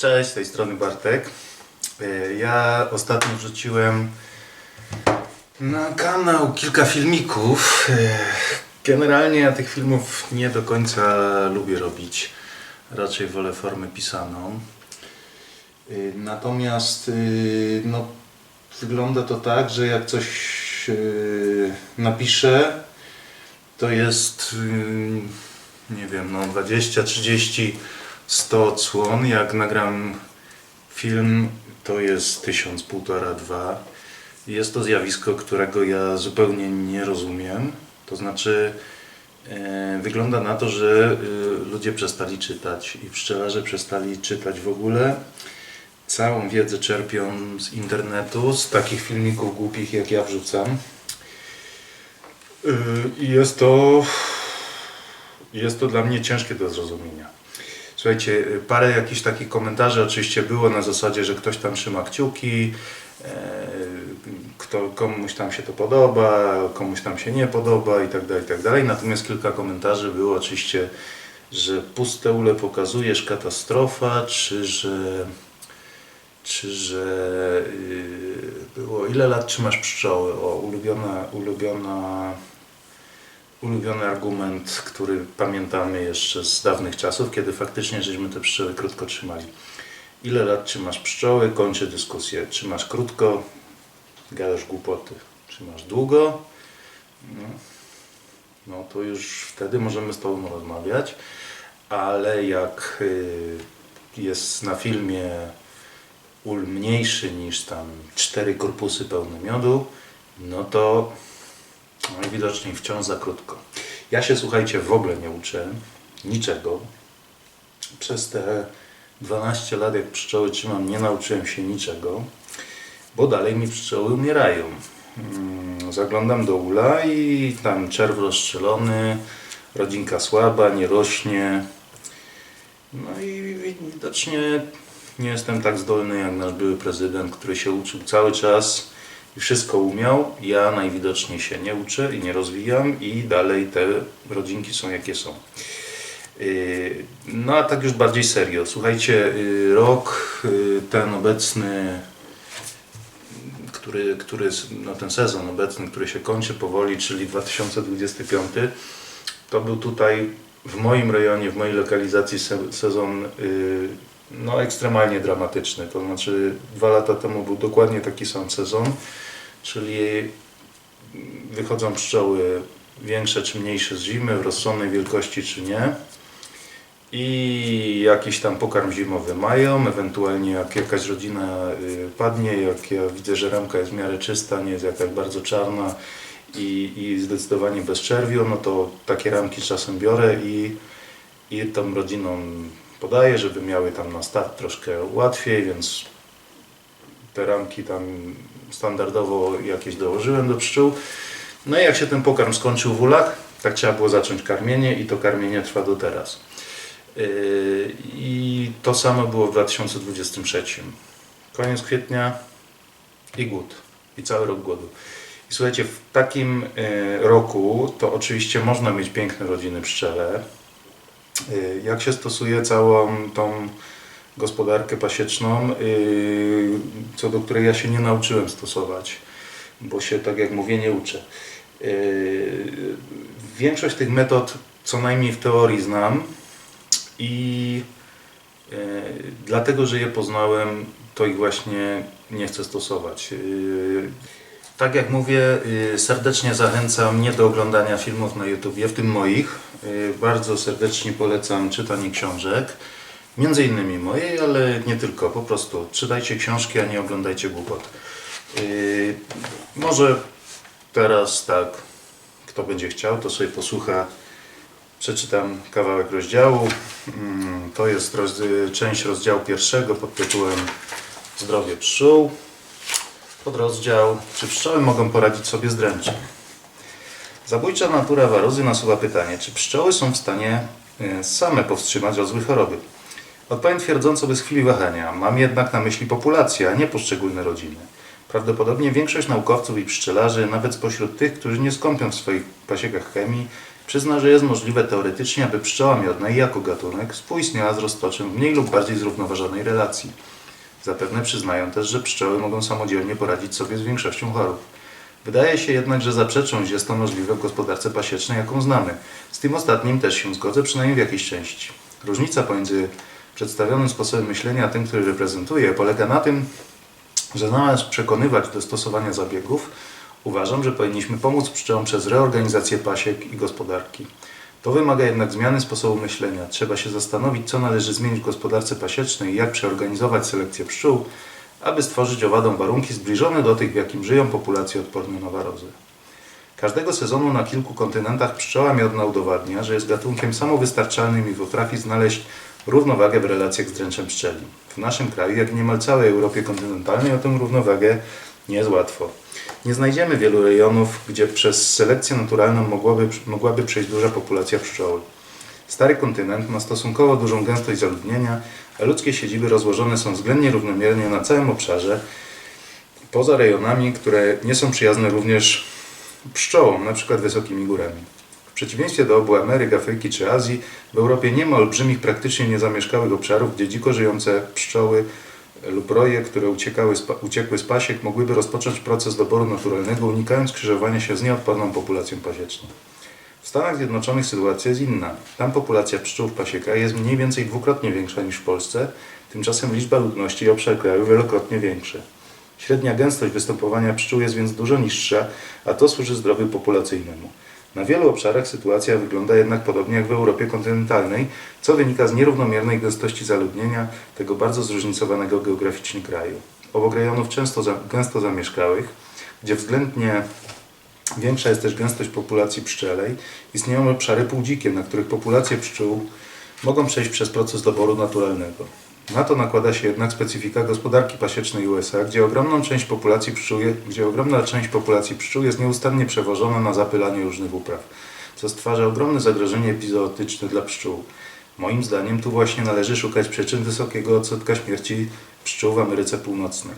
Cześć, z tej strony Bartek. E, Ja ostatnio wrzuciłem na kanał kilka filmików. E, Generalnie ja tych filmów nie do końca lubię robić. Raczej wolę formę pisaną. E, Natomiast no, wygląda to tak, że jak coś napiszę, to jest nie wiem, no 20, 30, 100 odsłon. Jak nagram film, to jest 1000, półtora, dwa. Jest to zjawisko, którego ja zupełnie nie rozumiem. To znaczy, e, wygląda na to, że y, ludzie przestali czytać i pszczelarze przestali czytać w ogóle. Całą wiedzę czerpią z internetu, z takich filmików głupich, jak ja wrzucam. I jest to jest to dla mnie ciężkie do zrozumienia. Słuchajcie, y, parę jakichś takich komentarzy oczywiście było na zasadzie, że ktoś tam trzyma kciuki, e, kto, komuś tam się to podoba, komuś tam się nie podoba i tak dalej, i tak dalej. Natomiast kilka komentarzy było oczywiście, że puste ule pokazujesz, katastrofa, czy że czy że yy, było ile lat trzymasz pszczoły? O, ulubiona, ulubiona ulubiony argument, który pamiętamy jeszcze z dawnych czasów, kiedy faktycznie żeśmy te pszczoły krótko trzymali. Ile lat trzymasz pszczoły? Kończę dyskusję. Trzymasz krótko? Gadasz głupoty. Trzymasz długo? No, no to już wtedy możemy z Tobą rozmawiać, ale jak y, jest na filmie ul mniejszy niż tam cztery korpusy pełne miodu, no to najwidoczniej wciąż za krótko. Ja się, słuchajcie, w ogóle nie uczę niczego. Przez te 12 lat, jak pszczoły trzymam, nie nauczyłem się niczego, bo dalej mi pszczoły umierają. Mm, Zaglądam do ula i tam czerw rozstrzelony, rodzinka słaba, nie rośnie. No i widocznie nie jestem tak zdolny jak nasz były prezydent, który się uczył cały czas i wszystko umiał. Ja najwidoczniej się nie uczę i nie rozwijam i dalej te rodzinki są jakie są. Yy, No a tak już bardziej serio. Słuchajcie, yy, rok yy, ten obecny, który, który, no ten sezon obecny, który się kończy powoli, czyli 2025, to był tutaj w moim rejonie, w mojej lokalizacji se- sezon no, ekstremalnie dramatyczny. To znaczy dwa lata temu był dokładnie taki sam sezon, czyli wychodzą pszczoły większe czy mniejsze z zimy, w rozsądnej wielkości czy nie. I jakiś tam pokarm zimowy mają, ewentualnie jak jakaś rodzina y, padnie, jak ja widzę, że ramka jest w miarę czysta, nie jest jakaś bardzo czarna i, i zdecydowanie bez czerwiu, no to takie ramki czasem biorę i, i tą rodzinom podaję, żeby miały tam na start troszkę łatwiej, więc te ramki tam standardowo jakieś dołożyłem do pszczół. No i jak się ten pokarm skończył w ulach, tak trzeba było zacząć karmienie i to karmienie trwa do teraz. Yy, I to samo było w 2023. Koniec kwietnia i głód. I cały rok głodu. I słuchajcie, w takim yy, roku to oczywiście można mieć piękne rodziny pszczele. Yy, Jak się stosuje całą tą gospodarkę pasieczną, yy, co do której ja się nie nauczyłem stosować, bo się, tak jak mówię, nie uczę. Yy, Większość tych metod, co najmniej w teorii znam i dlatego, że je poznałem, to ich właśnie nie chcę stosować. Tak jak mówię, yy, serdecznie zachęcam nie do oglądania filmów na YouTubie, w tym moich. Yy, Bardzo serdecznie polecam czytanie książek. Między innymi mojej, ale nie tylko. Po prostu czytajcie książki, a nie oglądajcie głupot. Yy, może teraz tak, kto będzie chciał, to sobie posłucha. Przeczytam kawałek rozdziału. Mm, To jest część rozdziału pierwszego pod tytułem Zdrowie pszczół. Podrozdział Czy pszczoły mogą poradzić sobie z dręczem? Zabójcza natura warozy nasuwa pytanie, czy pszczoły są w stanie e, same powstrzymać rozwój choroby? Odpowiem twierdząco bez chwili wahania. Mam jednak na myśli populację, a nie poszczególne rodziny. Prawdopodobnie większość naukowców i pszczelarzy, nawet spośród tych, którzy nie skąpią w swoich pasiekach chemii, Przyzna, że jest możliwe teoretycznie, aby pszczoła miodna jako gatunek współistniała z roztoczem w mniej lub bardziej zrównoważonej relacji. Zapewne przyznają też, że pszczoły mogą samodzielnie poradzić sobie z większością chorób. Wydaje się jednak, że zaprzeczą, jest to możliwe w gospodarce pasiecznej, jaką znamy. Z tym ostatnim też się zgodzę, przynajmniej w jakiejś części. Różnica pomiędzy przedstawionym sposobem myślenia a tym, który reprezentuję, polega na tym, że zamiast przekonywać do stosowania zabiegów, uważam, że powinniśmy pomóc pszczołom przez reorganizację pasiek i gospodarki. To wymaga jednak zmiany sposobu myślenia. Trzeba się zastanowić, co należy zmienić w gospodarce pasiecznej i jak przeorganizować selekcję pszczół, aby stworzyć owadom warunki zbliżone do tych, w jakim żyją populacje odporne na warozę. Każdego sezonu na kilku kontynentach pszczoła miodna udowadnia, że jest gatunkiem samowystarczalnym i potrafi znaleźć równowagę w relacjach z dręczem pszczeli. W naszym kraju, jak niemal całej Europie kontynentalnej, o tę równowagę nie jest łatwo. Nie znajdziemy wielu rejonów, gdzie przez selekcję naturalną mogłaby, mogłaby przejść duża populacja pszczoły. Stary kontynent ma stosunkowo dużą gęstość zaludnienia, a ludzkie siedziby rozłożone są względnie równomiernie na całym obszarze, poza rejonami, które nie są przyjazne również pszczołom, np. wysokimi górami. W przeciwieństwie do obu Ameryk, Afryki czy Azji, w Europie nie ma olbrzymich, praktycznie niezamieszkałych obszarów, gdzie dziko żyjące pszczoły lub roje, które uciekały uciekły z pasiek, mogłyby rozpocząć proces doboru naturalnego, unikając krzyżowania się z nieodporną populacją pasieczną. W Stanach Zjednoczonych sytuacja jest inna. Tam populacja pszczół w pasiekach jest mniej więcej dwukrotnie większa niż w Polsce, tymczasem liczba ludności i obszar kraju wielokrotnie większe. Średnia gęstość występowania pszczół jest więc dużo niższa, a to służy zdrowiu populacyjnemu. Na wielu obszarach sytuacja wygląda jednak podobnie jak w Europie kontynentalnej, co wynika z nierównomiernej gęstości zaludnienia tego bardzo zróżnicowanego geograficznie kraju. Obok rejonów często za, gęsto zamieszkałych, gdzie względnie większa jest też gęstość populacji pszczelej, istnieją obszary półdzikie, na których populacje pszczół mogą przejść przez proces doboru naturalnego. Na to nakłada się jednak specyfika gospodarki pasiecznej USA, gdzie ogromną część populacji pszczół, gdzie ogromna część populacji pszczół jest nieustannie przewożona na zapylanie różnych upraw, co stwarza ogromne zagrożenie epizootyczne dla pszczół. Moim zdaniem tu właśnie należy szukać przyczyn wysokiego odsetka śmierci pszczół w Ameryce Północnej.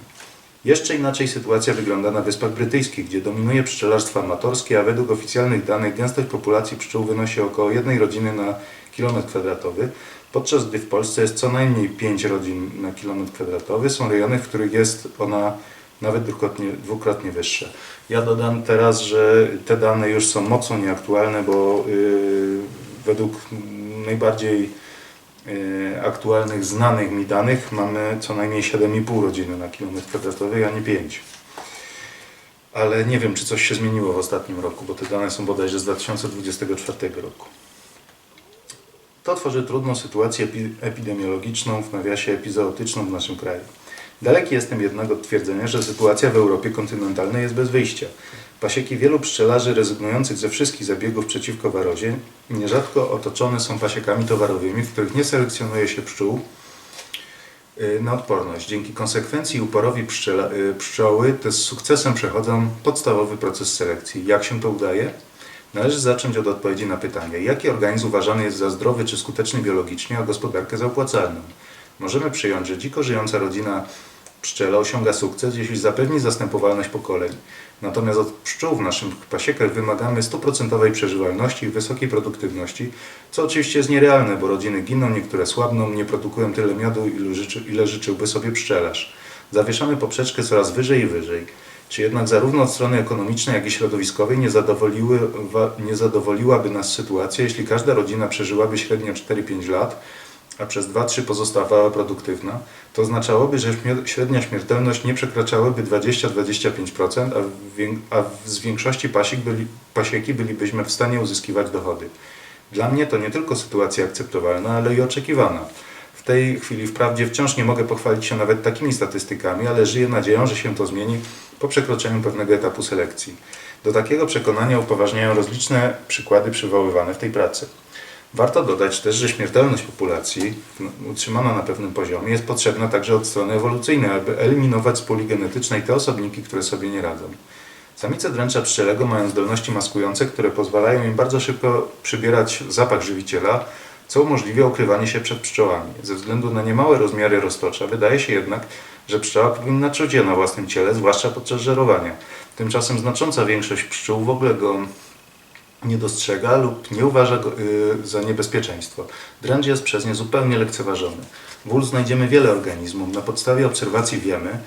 Jeszcze inaczej sytuacja wygląda na Wyspach Brytyjskich, gdzie dominuje pszczelarstwo amatorskie, a według oficjalnych danych gęstość populacji pszczół wynosi około jednej rodziny na kilometr kwadratowy, podczas gdy w Polsce jest co najmniej 5 rodzin na kilometr kwadratowy. Są rejony, w których jest ona nawet dwukrotnie, dwukrotnie wyższa. Ja dodam teraz, że te dane już są mocno nieaktualne, bo yy, według najbardziej yy, aktualnych, znanych mi danych mamy co najmniej 7,5 rodziny na kilometr kwadratowy, a nie 5. Ale nie wiem, czy coś się zmieniło w ostatnim roku, bo te dane są bodajże z 2024 roku. To tworzy trudną sytuację epi- epidemiologiczną, w nawiasie epizootyczną w naszym kraju. Daleki jestem jednak od twierdzenia, że sytuacja w Europie kontynentalnej jest bez wyjścia. Pasieki wielu pszczelarzy rezygnujących ze wszystkich zabiegów przeciwko warozie nierzadko otoczone są pasiekami towarowymi, w których nie selekcjonuje się pszczół y, na odporność. Dzięki konsekwencji uporowi y, pszczoły te z sukcesem przechodzą podstawowy proces selekcji. Jak się to udaje? Należy zacząć od odpowiedzi na pytanie, jaki organizm uważany jest za zdrowy czy skuteczny biologicznie, a gospodarkę za opłacalną. Możemy przyjąć, że dziko żyjąca rodzina pszczela osiąga sukces, jeśli zapewni zastępowalność pokoleń. Natomiast od pszczół w naszych pasiekach wymagamy stuprocentowej przeżywalności i wysokiej produktywności, co oczywiście jest nierealne, bo rodziny giną, niektóre słabną, nie produkują tyle miodu, ile, ile życzyłby sobie pszczelarz. Zawieszamy poprzeczkę coraz wyżej i wyżej. Czy jednak zarówno od strony ekonomicznej, jak i środowiskowej nie, zadowoliły, nie zadowoliłaby nas sytuacja, jeśli każda rodzina przeżyłaby średnio 4-5 lat, a przez 2-3 pozostawała produktywna, to oznaczałoby, że średnia śmiertelność nie przekraczałaby 20-25%, a, a z większości byli, pasieki bylibyśmy w stanie uzyskiwać dochody. Dla mnie to nie tylko sytuacja akceptowalna, ale i oczekiwana. W tej chwili wprawdzie wciąż nie mogę pochwalić się nawet takimi statystykami, ale żyję nadzieją, że się to zmieni po przekroczeniu pewnego etapu selekcji. Do takiego przekonania upoważniają rozliczne przykłady przywoływane w tej pracy. Warto dodać też, że śmiertelność populacji, utrzymana na pewnym poziomie, jest potrzebna także od strony ewolucyjnej, aby eliminować z puli genetycznej te osobniki, które sobie nie radzą. Samice dręcza pszczelego mają zdolności maskujące, które pozwalają im bardzo szybko przybierać zapach żywiciela, co umożliwia ukrywanie się przed pszczołami. Ze względu na niemałe rozmiary roztocza wydaje się jednak, że pszczoła powinna czuć je na własnym ciele, zwłaszcza podczas żerowania. Tymczasem znacząca większość pszczół w ogóle go nie dostrzega lub nie uważa go y, za niebezpieczeństwo. Dręcz jest przez nie zupełnie lekceważony. W ul znajdziemy wiele organizmów. Na podstawie obserwacji wiemy,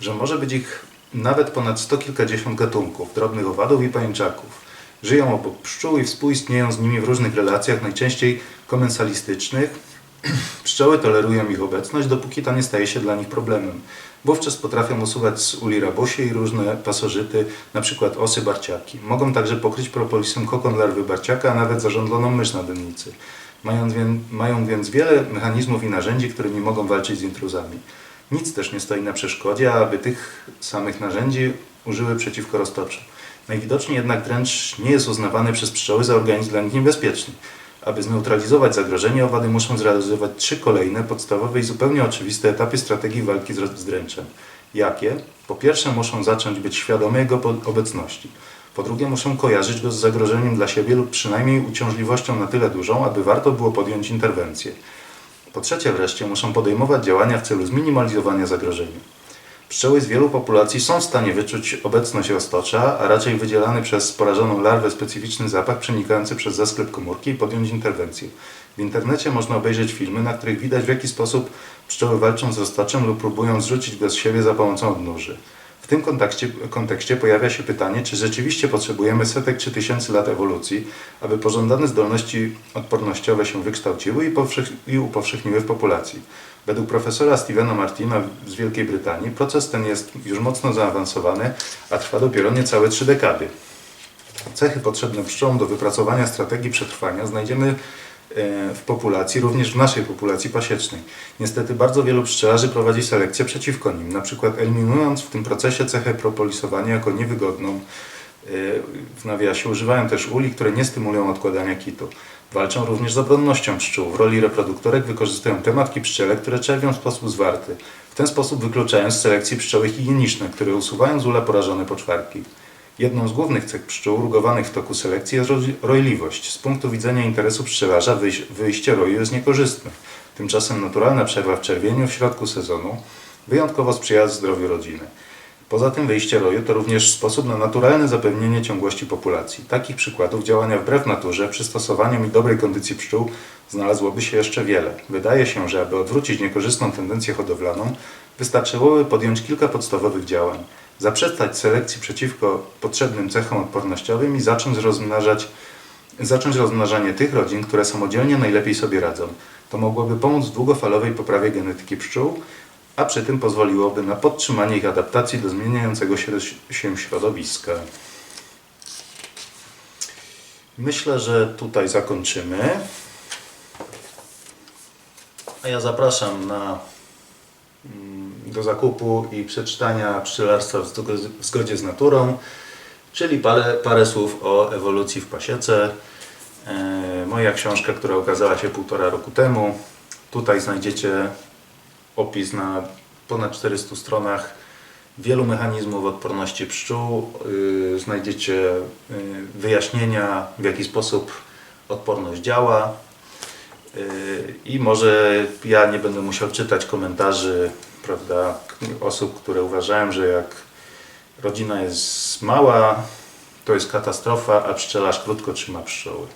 że może być ich nawet ponad sto kilkadziesiąt gatunków, drobnych owadów i pajęczaków. Żyją obok pszczół i współistnieją z nimi w różnych relacjach, najczęściej komensalistycznych. Pszczoły tolerują ich obecność, dopóki ta nie staje się dla nich problemem. Wówczas potrafią usuwać z uli rabosie i różne pasożyty, np. osy barciaki. Mogą także pokryć propolisem kokon larwy barciaka, a nawet zarządloną mysz na dennicy. Mają, mają więc wiele mechanizmów i narzędzi, którymi mogą walczyć z intruzami. Nic też nie stoi na przeszkodzie, aby tych samych narzędzi użyły przeciwko roztoczom. Najwidoczniej jednak dręcz nie jest uznawany przez pszczoły za organizm dla nich niebezpieczny. Aby zneutralizować zagrożenie, owady muszą zrealizować trzy kolejne, podstawowe i zupełnie oczywiste etapy strategii walki z dręczem. Jakie? Po pierwsze muszą zacząć być świadome jego obecności. Po drugie muszą kojarzyć go z zagrożeniem dla siebie lub przynajmniej uciążliwością na tyle dużą, aby warto było podjąć interwencję. Po trzecie wreszcie muszą podejmować działania w celu zminimalizowania zagrożenia. Pszczoły z wielu populacji są w stanie wyczuć obecność roztocza, a raczej wydzielany przez porażoną larwę specyficzny zapach przenikający przez zasklep komórki i podjąć interwencję. W internecie można obejrzeć filmy, na których widać w jaki sposób pszczoły walczą z roztoczem lub próbują zrzucić go z siebie za pomocą odnóży. W tym kontekście, kontekście pojawia się pytanie, czy rzeczywiście potrzebujemy setek czy tysięcy lat ewolucji, aby pożądane zdolności odpornościowe się wykształciły i, powszech, i upowszechniły w populacji. Według profesora Stevena Martina z Wielkiej Brytanii proces ten jest już mocno zaawansowany, a trwa dopiero niecałe trzy dekady. Cechy potrzebne pszczołom do wypracowania strategii przetrwania znajdziemy e, w populacji, również w naszej populacji pasiecznej. Niestety bardzo wielu pszczelarzy prowadzi selekcję przeciwko nim, na przykład eliminując w tym procesie cechę propolisowania jako niewygodną. E, W nawiasie używają też uli, które nie stymulują odkładania kitu. Walczą również z obronnością pszczół. W roli reproduktorek wykorzystują te matki pszczele, które czerwią w sposób zwarty. W ten sposób wykluczają z selekcji pszczoły higieniczne, które usuwają z ula porażone poczwarki. Jedną z głównych cech pszczół rugowanych w toku selekcji jest roj- rojliwość. Z punktu widzenia interesu pszczelarza wyjś- wyjście roju jest niekorzystne. Tymczasem naturalna przerwa w czerwieniu w środku sezonu wyjątkowo sprzyja zdrowiu rodziny. Poza tym wyjście roju to również sposób na naturalne zapewnienie ciągłości populacji. Takich przykładów działania wbrew naturze, przystosowaniom i dobrej kondycji pszczół znalazłoby się jeszcze wiele. Wydaje się, że aby odwrócić niekorzystną tendencję hodowlaną, wystarczyłoby podjąć kilka podstawowych działań. Zaprzestać selekcji przeciwko potrzebnym cechom odpornościowym i zacząć rozmnażać zacząć rozmnażanie tych rodzin, które samodzielnie najlepiej sobie radzą. To mogłoby pomóc w długofalowej poprawie genetyki pszczół, a przy tym pozwoliłoby na podtrzymanie ich adaptacji do zmieniającego się, środowiska. Myślę, że tutaj zakończymy. A ja zapraszam na, mm, do zakupu i przeczytania pszczelarstwa w zgodzie z naturą, czyli parę, parę słów o ewolucji w pasiece. E, Moja książka, która ukazała się półtora roku temu. Tutaj znajdziecie opis na ponad 400 stronach wielu mechanizmów odporności pszczół. Yy, Znajdziecie yy, wyjaśnienia, w jaki sposób odporność działa. Yy, I może ja nie będę musiał czytać komentarzy prawda, osób, które uważają, że jak rodzina jest mała, to jest katastrofa, a pszczelarz krótko trzyma pszczoły.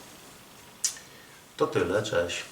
To tyle, cześć.